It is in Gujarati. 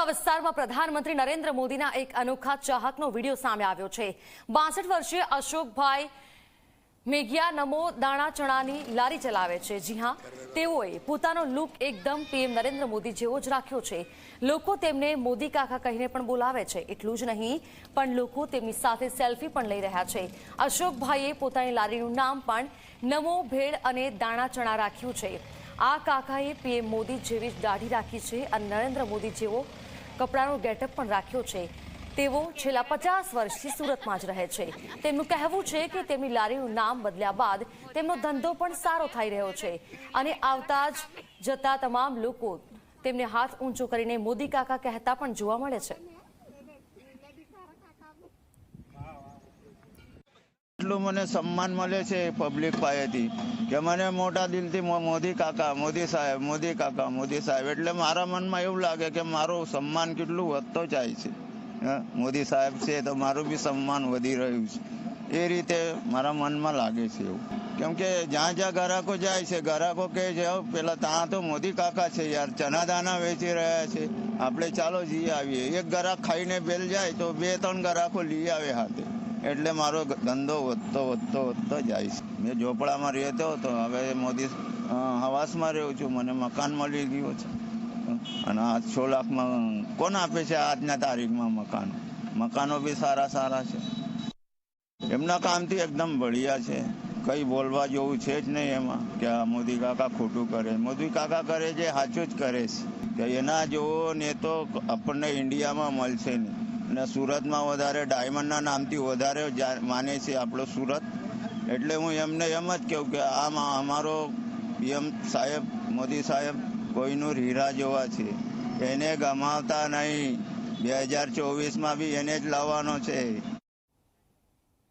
રાજકોટના વિસ્તારમાં પ્રધાનમંત્રી નરેન્દ્ર મોદીના એક અનોખા ચાહકનો વીડિયો સામે આવ્યો છે. બાસઠ વર્ષીય અશોકભાઈ મેઘિયા નમો દાણા ચણાની લારી ચલાવે છે. જી હા, તેઓએ પોતાનો લુક એકદમ પીએમ નરેન્દ્ર મોદી જેવો જ રાખ્યો છે. લોકો તેમને મોદી કાકા કહીને પણ બોલાવે છે. એટલું જ નહીં, પણ લોકો તેમની સાથે સેલ્ફી પણ લઈ રહ્યા છે. અશોકભાઈએ પોતાની લારીનું નામ પણ નમો ભેળ અને દાણા ચણા રાખ્યું છે. આ કાકાએ પીએમ મોદી જેવી જ દાઢી રાખી છે અને નરેન્દ્ર મોદી જેવો કપડાનો ગેટઅપ પણ રાખ્યો છે. તેઓ છેલ્લા પચાસ વર્ષથી સુરતમાં જ રહે છે. તેમનું કહેવું છે કે તેમની લારીનું નામ બદલ્યા બાદ તેમનો ધંધો પણ સારો થઈ રહ્યો છે. અને આવતા જ જતા તમામ લોકો તેમને હાથ ઊંચો કરીને મોદી કાકા કહેતા પણ જોવા મળે છે. એટલું મને સન્માન મળે છે પબ્લિક પાસેથી કે મને મોટા દિલથી મોદી કાકા મોદી સાહેબ મોદી કાકા મોદી સાહેબ. એટલે મારા મનમાં એવું લાગે કે મારું સન્માન કેટલું વધતો જાય છે. મોદી સાહેબ છે તો મારું બી સન્માન વધી રહ્યું છે. એ રીતે મારા મનમાં લાગે છે એવું. કેમ કે જ્યાં જ્યાં ગ્રાહકો જાય છે ગ્રાહકો કહે છે "હો, પેલા ત્યાં તો મોદી કાકા છે યાર ચના દાના વેચી રહ્યા છે. આપણે ચાલો જઈ આવીએ. એક ગ્રાહક ખાઈને બેલ જાય તો બે ત્રણ ગ્રાહકો લઈ આવે હાથે. એટલે મારો ધંધો વધતો વધતો વધતો જાય છે. મેં ઝોપડામાં રહેતો હતો, હવે મોદી હવાસમાં રહું છું, મને મકાન મળી ગયું છે. અને આ છ લાખમાં કોણ આપે છે આજના તારીખમાં મકાન? મકાનો બી સારા સારા છે. એમના કામથી એકદમ બળિયા છે. કંઈ બોલવા જેવું છે જ નહીં એમાં, કે આ મોદી કાકા ખોટું કરે. મોદી કાકા કરે છે, સાચું જ કરે છે. કે એના જેવો નેતો આપણને ઇન્ડિયામાં મળશે નહીં. અને સુરતમાં વધારે ડાયમંડના નામથી વધારે માને છે આપણો સુરત. એટલે હું એમને એમ જ કહું કે આમાં અમારો પીએમ સાહેબ, મોદી સાહેબ કોઈનું હીરા જેવા છે. એને ગમાવતા નહીં. બે હજાર ચોવીસમાં બી એને જ લાવવાનો છે.